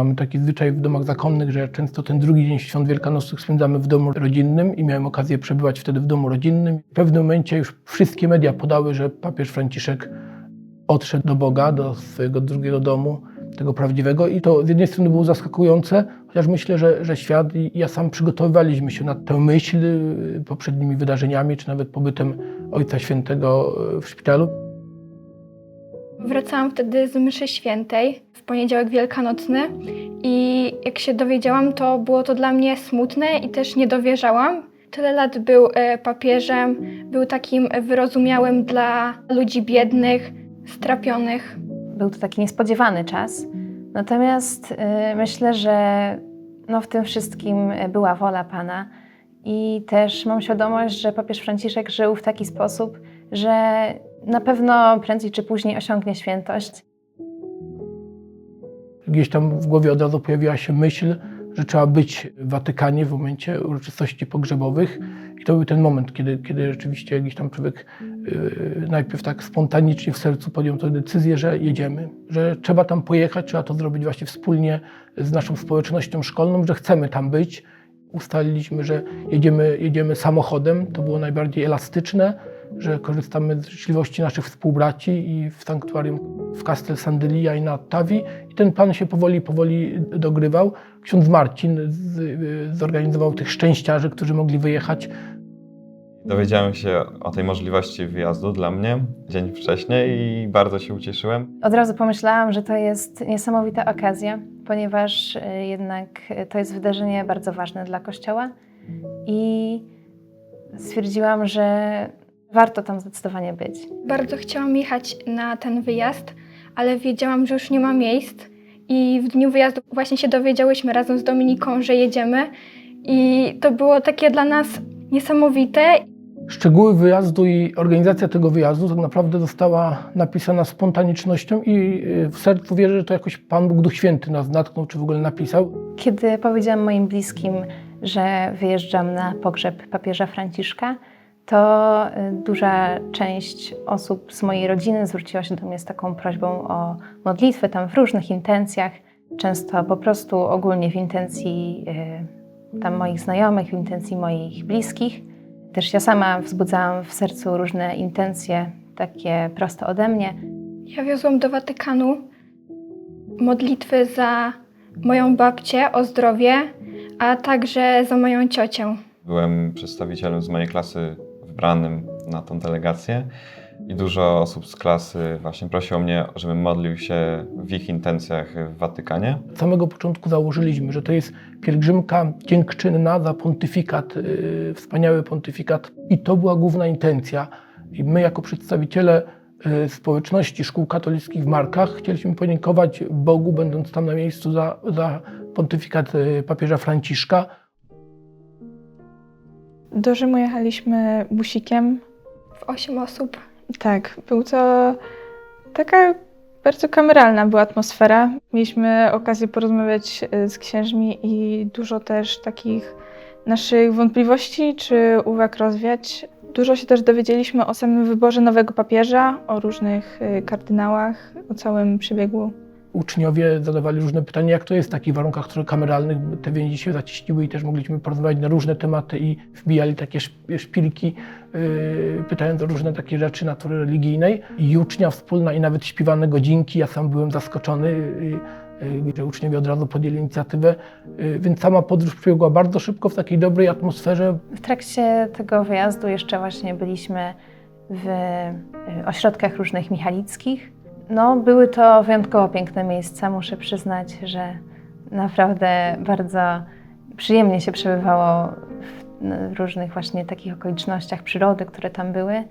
Mamy taki zwyczaj w domach zakonnych, że często ten drugi dzień świąt wielkanocnych spędzamy w domu rodzinnym i miałem okazję przebywać wtedy w domu rodzinnym. W pewnym momencie już wszystkie media podały, że papież Franciszek odszedł do Boga, do swojego drugiego domu, tego prawdziwego i to z jednej strony było zaskakujące, chociaż myślę, że, że świat i ja sam przygotowywaliśmy się na tę myśl y, poprzednimi wydarzeniami, czy nawet pobytem Ojca Świętego y, w szpitalu. Wracałam wtedy z mszy świętej poniedziałek wielkanocny i jak się dowiedziałam, to było to dla mnie smutne i też nie dowierzałam. Tyle lat był e, papieżem, był takim wyrozumiałym dla ludzi biednych, strapionych. Był to taki niespodziewany czas. Natomiast y, myślę, że no, w tym wszystkim y, była wola Pana i też mam świadomość, że papież Franciszek żył w taki sposób, że na pewno prędzej czy później osiągnie świętość. Gdzieś tam w głowie od razu pojawiła się myśl, że trzeba być w Watykanie w momencie uroczystości pogrzebowych. I to był ten moment, kiedy, kiedy rzeczywiście jakiś tam człowiek yy, najpierw tak spontanicznie w sercu podjął tę decyzję, że jedziemy, że trzeba tam pojechać, trzeba to zrobić właśnie wspólnie z naszą społecznością szkolną, że chcemy tam być. Ustaliliśmy, że jedziemy, jedziemy samochodem, to było najbardziej elastyczne, że korzystamy z życzliwości naszych współbraci i w sanktuarium w Castel Sandelia i na Ottawi. I ten plan się powoli, powoli dogrywał. Ksiądz Marcin z, y, zorganizował tych szczęściarzy, którzy mogli wyjechać. Dowiedziałem się o tej możliwości wyjazdu dla mnie dzień wcześniej i bardzo się ucieszyłem. Od razu pomyślałam, że to jest niesamowita okazja, ponieważ y, jednak to jest wydarzenie bardzo ważne dla Kościoła i stwierdziłam, że warto tam zdecydowanie być. Bardzo chciałam jechać na ten wyjazd, ale wiedziałam, że już nie ma miejsc. I w dniu wyjazdu właśnie się dowiedziałyśmy razem z Dominiką, że jedziemy. I to było takie dla nas niesamowite. Szczegóły wyjazdu i organizacja tego wyjazdu tak naprawdę została napisana spontanicznością i y, w sercu wierzę, że to jakoś Pan Bóg Duch Święty nas natknął, czy w ogóle napisał. Kiedy powiedziałam moim bliskim, że wyjeżdżam na pogrzeb papieża Franciszka, to y, duża część osób z mojej rodziny zwróciła się do mnie z taką prośbą o modlitwę tam w różnych intencjach, często po prostu ogólnie w intencji y, tam moich znajomych, w intencji moich bliskich. Też ja sama wzbudzałam w sercu różne intencje, takie proste ode mnie. Ja wiozłam do Watykanu modlitwy za moją babcię o zdrowie, a także za moją ciocię. Byłem przedstawicielem z mojej klasy wybranym na tą delegację i dużo osób z klasy właśnie prosiło mnie, żebym modlił się w ich intencjach w Watykanie. Od samego początku założyliśmy, że to jest pielgrzymka dziękczynna za pontyfikat, yy, wspaniały pontyfikat i to była główna intencja. I my jako przedstawiciele yy, społeczności szkół katolickich w Markach chcieliśmy podziękować Bogu, będąc tam na miejscu za, za pontyfikat yy, papieża Franciszka. Do Rzymu jechaliśmy busikiem. W osiem osób. Tak, był to taka bardzo kameralna była atmosfera. Mieliśmy okazję porozmawiać e, z księżmi i dużo też takich naszych wątpliwości czy uwag rozwiać. Dużo się też dowiedzieliśmy o samym wyborze nowego papieża, o różnych e, kardynałach, o całym przebiegu Uczniowie zadawali różne pytania, jak to jest w takich warunkach kameralnych. Te więzi się zacieśniły i też mogliśmy porozmawiać na różne tematy i wbijali takie szp- szpilki, yy, pytając o różne takie rzeczy natury religijnej. I ucznia wspólna i nawet śpiewane godzinki. Ja sam byłem zaskoczony, yy, yy, że uczniowie od razu podjęli inicjatywę. Yy, więc sama podróż przebiegła bardzo szybko w takiej dobrej atmosferze. W trakcie tego wyjazdu jeszcze właśnie byliśmy w y, ośrodkach różnych michalickich. No, były to wyjątkowo piękne miejsca, muszę przyznać, że naprawdę bardzo przyjemnie się przebywało w, różnych właśnie takich okolicznościach przyrody, które tam były.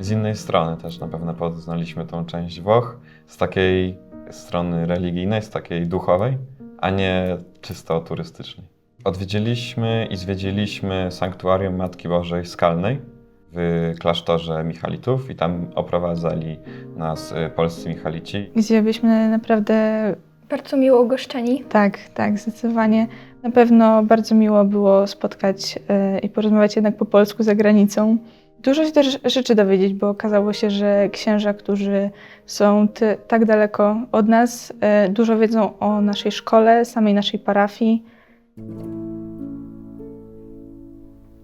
Z innej strony też na pewno poznaliśmy tą część Włoch, z takiej strony religijnej, z takiej duchowej, a nie czysto turystycznej. Odwiedziliśmy i zwiedziliśmy sanktuarium Matki Bożej Skalnej w klasztorze Michalitów i tam oprowadzali nas y, polscy Michalici. gdzie byliśmy naprawdę Bardzo miło ugoszczeni. Tak, tak, zdecydowanie. Na pewno bardzo miło było spotkać e, i porozmawiać jednak po polsku za granicą. Dużo się też rzeczy dowiedzieć, bo okazało się, że księża, którzy są ty, tak daleko od nas, e, dużo wiedzą o naszej szkole, samej naszej parafii.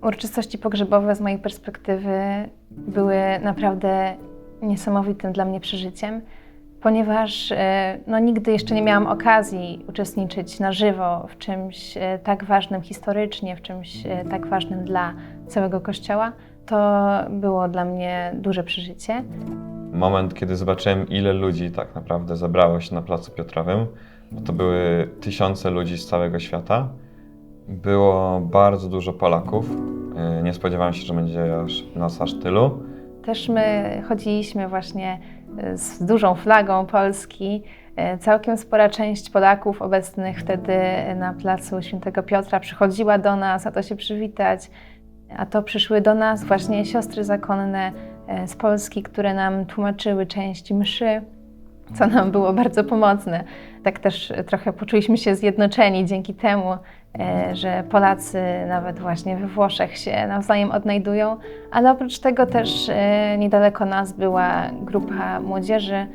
Uroczystości pogrzebowe z mojej perspektywy były naprawdę niesamowitym dla mnie przeżyciem, ponieważ e, no, nigdy jeszcze nie miałam okazji uczestniczyć na żywo w czymś e, tak ważnym historycznie, w czymś e, tak ważnym dla całego Kościoła. To było dla mnie duże przeżycie. Moment, kiedy zobaczyłem, ile ludzi tak naprawdę zebrało się na Placu Piotrowym, bo to były tysiące ludzi z całego świata. Było bardzo dużo Polaków. Yy, Nie spodziewałem się, że będzie aż, nas aż tylu. Też my chodziliśmy właśnie e, z dużą flagą Polski. E, Całkiem spora część Polaków obecnych wtedy na placu Świętego Piotra przychodziła do nas, a to się przywitać. A to przyszły do nas właśnie siostry zakonne e, z Polski, które nam tłumaczyły część mszy, co nam było bardzo pomocne. Tak też trochę poczuliśmy się zjednoczeni dzięki temu, e, że Polacy nawet właśnie we Włoszech się nawzajem odnajdują, ale oprócz tego też e, niedaleko nas była grupa młodzieży e,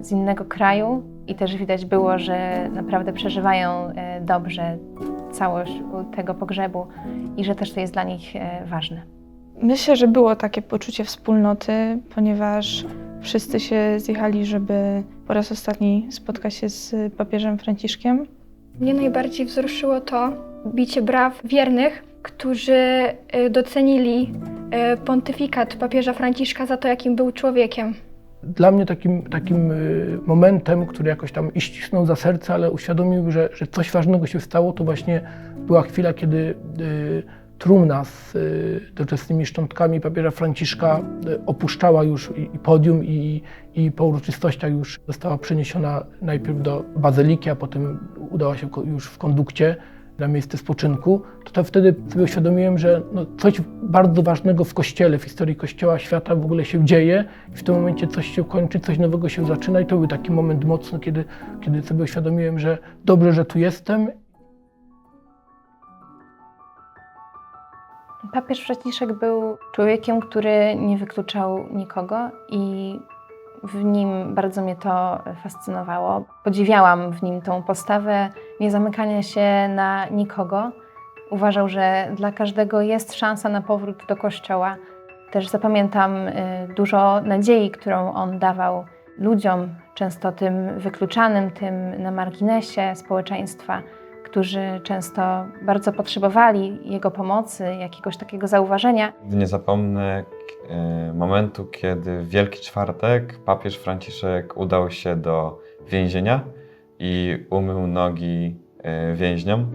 z innego kraju i też widać było, że naprawdę przeżywają dobrze całość tego pogrzebu i że też to jest dla nich ważne. Myślę, że było takie poczucie wspólnoty, ponieważ wszyscy się zjechali, żeby po raz ostatni spotkać się z papieżem Franciszkiem. Mnie najbardziej wzruszyło to bicie braw wiernych, którzy y, docenili y, pontyfikat papieża Franciszka za to, jakim był człowiekiem. Dla mnie takim, takim y, momentem, który jakoś tam i ścisnął za serce, ale uświadomił, że, że coś ważnego się stało, to właśnie była chwila, kiedy y, trumna z y, doczesnymi szczątkami papieża Franciszka y, opuszczała już i, podium i, i po uroczystościach już została przeniesiona najpierw do bazyliki, a potem udała się już w kondukcie na miejsce spoczynku, to, to wtedy sobie uświadomiłem, że no coś bardzo ważnego w Kościele, w historii Kościoła, świata w ogóle się dzieje i w tym momencie coś się kończy, coś nowego się zaczyna i to był taki moment mocny, kiedy, kiedy sobie uświadomiłem, że dobrze, że tu jestem Papież Franciszek był człowiekiem, który nie wykluczał nikogo i w nim bardzo mnie to fascynowało. Podziwiałam w nim tą postawę niezamykania się na nikogo. Uważał, że dla każdego jest szansa na powrót do kościoła. Też zapamiętam y, dużo nadziei, którą on dawał ludziom, często tym wykluczanym, tym na marginesie społeczeństwa którzy często bardzo potrzebowali jego pomocy, jakiegoś takiego zauważenia. Nie zapomnę e, momentu, kiedy w Wielki Czwartek papież Franciszek udał się do więzienia i umył nogi e, więźniom.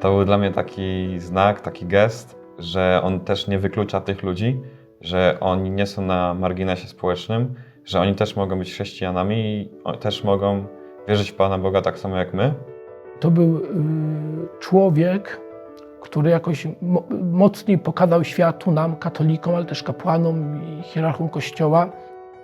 To był dla mnie taki znak, taki gest, że on też nie wyklucza tych ludzi, że oni nie są na marginesie społecznym, że oni też mogą być chrześcijanami i też mogą wierzyć w Pana Boga tak samo jak my. To był y, człowiek, który jakoś mo mocniej pokazał światu, nam, katolikom, ale też kapłanom i hierarchom Kościoła,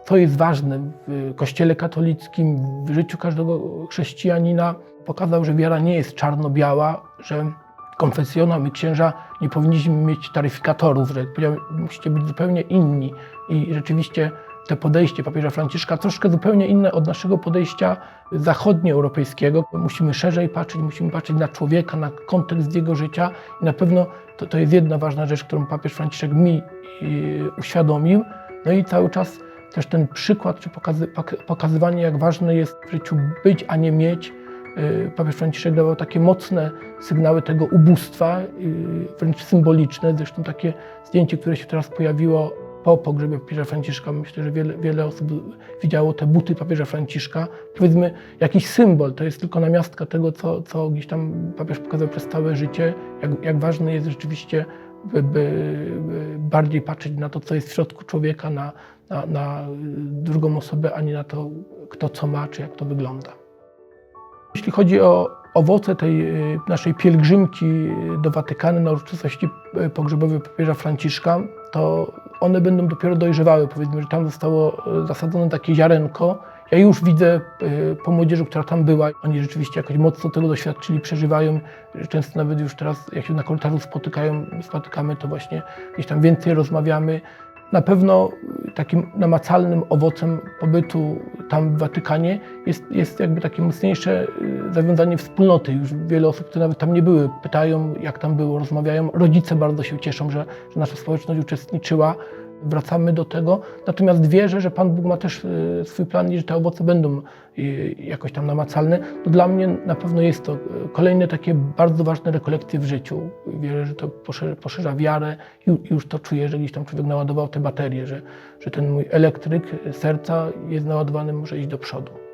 co jest ważne w Kościele katolickim, w życiu każdego chrześcijanina. Pokazał, że wiara nie jest czarno-biała, że konfesjonał i księża nie powinniśmy mieć taryfikatorów, że musicie być zupełnie inni. I rzeczywiście to podejście papieża Franciszka troszkę zupełnie inne od naszego podejścia zachodnioeuropejskiego. Musimy szerzej patrzeć, musimy patrzeć na człowieka, na kontekst jego życia i na pewno to, to jest jedna ważna rzecz, którą papież Franciszek mi yy, uświadomił. No i cały czas też ten przykład, czy pokazy, pok- pokazywanie, jak ważne jest w życiu być, a nie mieć. Yy, Papież Franciszek dawał takie mocne sygnały tego ubóstwa, yy, wręcz symboliczne. Zresztą takie zdjęcie, które się teraz pojawiło po pogrzebie papieża Franciszka. Myślę, że wiele, wiele osób widziało te buty papieża Franciszka. Powiedzmy, jakiś symbol, to jest tylko namiastka tego, co, co gdzieś tam papież pokazał przez całe życie, jak, jak ważne jest rzeczywiście, by, by, bardziej patrzeć na to, co jest w środku człowieka, na, na, na drugą osobę, a nie na to, kto co ma, czy jak to wygląda. Jeśli chodzi o owoce tej y, naszej pielgrzymki do Watykanu na uroczystości y, pogrzebowe papieża Franciszka, to one będą dopiero dojrzewały. Powiedzmy, że tam zostało y, zasadzone takie ziarenko Ja już widzę y, po młodzieży, która tam była, oni rzeczywiście jakoś mocno tego doświadczyli, przeżywają. Często nawet już teraz, jak się na korytarzu spotykają, spotykamy, to właśnie gdzieś tam więcej rozmawiamy. Na pewno y, takim namacalnym owocem pobytu tam w Watykanie jest, jest jakby takie mocniejsze y, zawiązanie wspólnoty. Już wiele osób, które nawet tam nie były, pytają, jak tam było, rozmawiają. Rodzice bardzo się cieszą, że, że nasza społeczność uczestniczyła. Wracamy do tego. Natomiast wierzę, że Pan Bóg ma też y, swój plan i że te owoce będą y, jakoś tam namacalne. No dla mnie na pewno jest to y, kolejne takie bardzo ważne rekolekcje w życiu. Wierzę, że to poszerza, poszerza wiarę i już to czuję, że gdzieś tam człowiek naładował te baterie, że, że ten mój elektryk serca jest naładowany, może iść do przodu.